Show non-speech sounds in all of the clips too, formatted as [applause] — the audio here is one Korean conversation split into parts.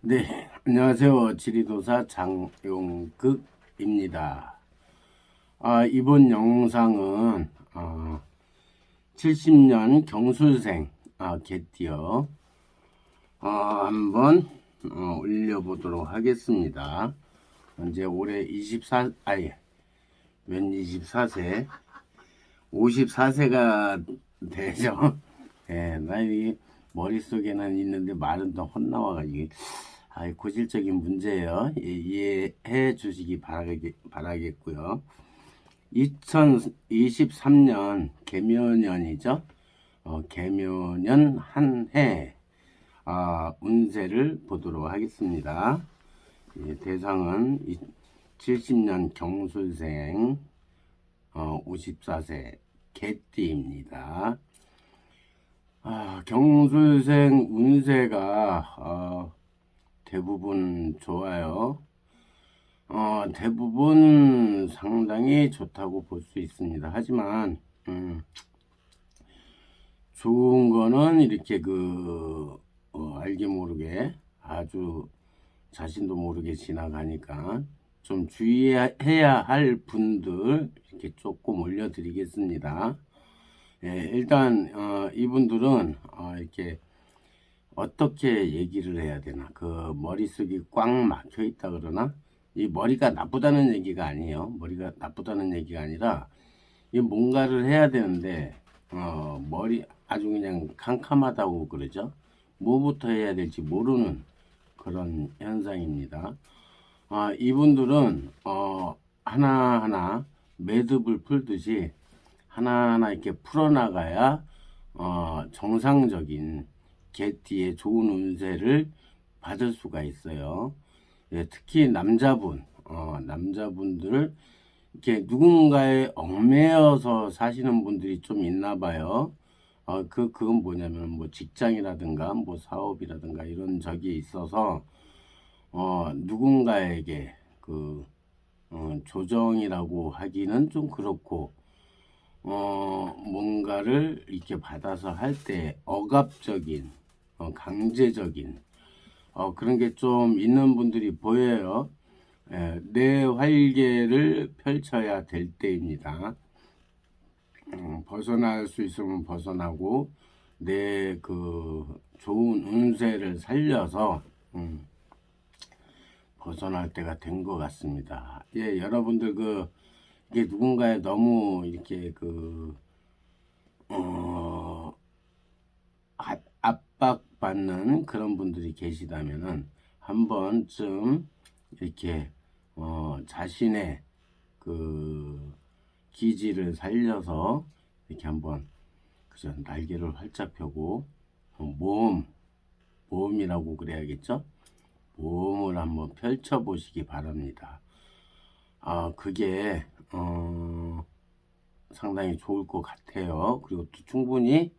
네, 안녕하세요. 지리도사 장용극입니다. 아, 이번 영상은 아, 70년 경술생 아, 개띠어 아, 한번 어, 올려보도록 하겠습니다. 현재 올해 24, 아니, 웬 24세? 54세가 되죠. 예, 나이 머릿속에는 있는데 말은 또 헛나와가지고, 아 고질적인 문제예요. 예, 이해해 주시기 바라겠, 바라겠고요. 2023년 개묘년이죠. 어, 개묘년 한 해, 아, 운세를 보도록 하겠습니다. 예, 대상은 70년 경술생, 어, 54세 개띠입니다. 아, 경술생 운세가 어, 대부분 좋아요. 어, 대부분 상당히 좋다고 볼 수 있습니다. 하지만 음, 좋은 거는 이렇게 그 어, 알게 모르게 아주 자신도 모르게 지나가니까 좀 주의해야 할 분들 이렇게 조금 올려드리겠습니다. 예, 일단 어, 이분들은 어, 이렇게 어떻게 얘기를 해야 되나? 그 머릿속이 꽉 막혀 있다 그러나? 이 머리가 나쁘다는 얘기가 아니에요. 머리가 나쁘다는 얘기가 아니라 이 뭔가를 해야 되는데 어, 머리 아주 그냥 캄캄하다고 그러죠? 뭐부터 해야 될지 모르는 그런 현상입니다. 아, 이분들은 어, 하나하나 매듭을 풀듯이 하나하나 이렇게 풀어나가야 어, 정상적인 개띠의 좋은 운세를 받을 수가 있어요. 예, 특히 남자분, 어, 남자분들 이렇게 누군가에 얽매여서 사시는 분들이 좀 있나 봐요. 어, 그, 그건 뭐냐면, 뭐, 직장이라든가, 뭐, 사업이라든가, 이런 적이 있어서, 어, 누군가에게, 그, 어, 조정이라고 하기는 좀 그렇고, 어, 뭔가를 이렇게 받아서 할 때 억압적인, 어, 강제적인, 어, 그런 게 좀 있는 분들이 보여요. 예, 내 활개를 펼쳐야 될 때입니다. 음, 벗어날 수 있으면 벗어나고, 내 그 좋은 운세를 살려서, 음, 벗어날 때가 된 것 같습니다. 예, 여러분들 그, 이게 누군가에 너무 이렇게 그, 어, 아- 압박받는 그런 분들이 계시다면은 한 번쯤 이렇게, 어, 자신의 그 기지를 살려서 이렇게 한번 그죠 날개를 활짝 펴고 어, 모험 모험이라고 그래야겠죠? 모험을 한번 펼쳐 보시기 바랍니다 아 그게 어, 상당히 좋을 것 같아요. 그리고 또 충분히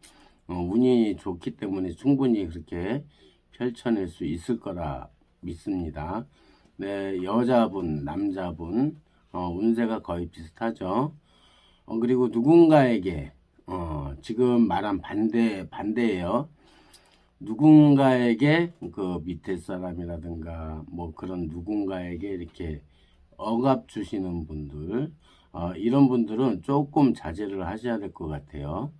어, 운이 좋기 때문에 충분히 그렇게 펼쳐낼 수 있을 거라 믿습니다. 네 여자분 남자분 어, 운세가 거의 비슷하죠. 어, 그리고 누군가에게 어, 지금 말한 반대 반대예요. 누군가에게 그 밑에 사람이라든가 뭐 그런 누군가에게 이렇게 억압 주시는 분들 어, 이런 분들은 조금 자제를 하셔야 될 것 같아요.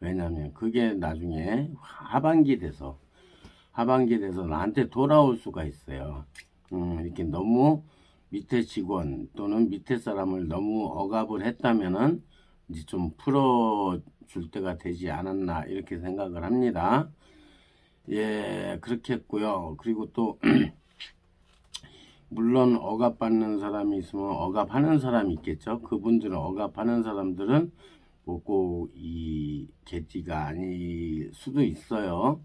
왜냐하면 그게 나중에 하반기 돼서 하반기 돼서 나한테 돌아올 수가 있어요. 음, 이렇게 너무 밑에 직원 또는 밑에 사람을 너무 억압을 했다면은 이제 좀 풀어줄 때가 되지 않았나 이렇게 생각을 합니다. 예, 그렇게 했고요. 그리고 또 [clears throat] 물론 억압받는 사람이 있으면 억압하는 사람이 있겠죠. 그분들은 억압하는 사람들은 뭐꼭이 개띠가 아닐 수도 있어요.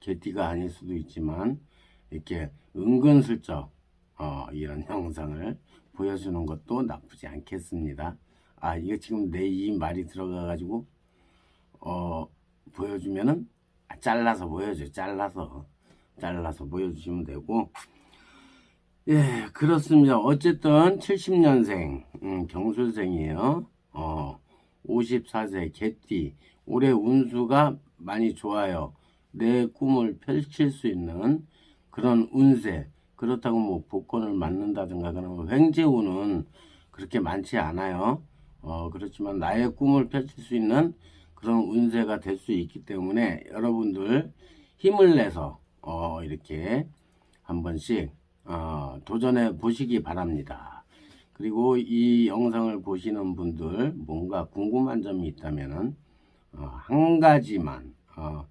개띠가 아닐 수도 있지만 이렇게 은근슬쩍 어, 이런 형상을 보여주는 것도 나쁘지 않겠습니다. 아, 이거 지금 내 이 말이 들어가가지고, 어, 보여주면은, 아, 잘라서 보여줘. 잘라서. 잘라서 보여주시면 되고, 예, 그렇습니다. 어쨌든 70년생, 음, 경술생이에요. 어, 54세 개띠. 올해 운수가 많이 좋아요. 내 꿈을 펼칠 수 있는 그런 운세 그렇다고 뭐 복권을 맞는다든가 그런 횡재운은 그렇게 많지 않아요. 어, 그렇지만 나의 꿈을 펼칠 수 있는 그런 운세가 될 수 있기 때문에 여러분들 힘을 내서 어, 이렇게 한 번씩 어, 도전해 보시기 바랍니다. 그리고 이 영상을 보시는 분들 뭔가 궁금한 점이 있다면은 어, 한 가지만 어,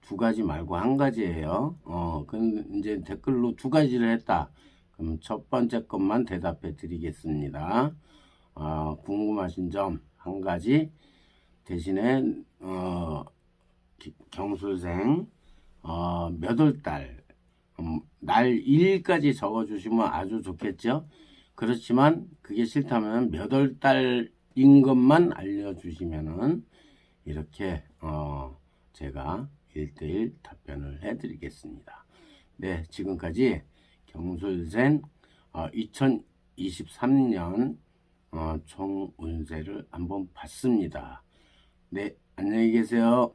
두 가지 말고 한 가지예요. 어, 그 이제 댓글로 두 가지를 했다. 그럼 첫 번째 것만 대답해 드리겠습니다. 어, 궁금하신 점 한 가지 대신에 어, 기- 경술생 어, 몇월 달, 음, 날 일까지 적어주시면 아주 좋겠죠. 그렇지만 그게 싫다면 몇 월 달인 것만 알려주시면은 이렇게 어, 제가 1대1 답변을 해드리겠습니다. 네, 지금까지 경술생 어, 2023년 어, 총 운세를 한번 봤습니다. 네, 안녕히 계세요.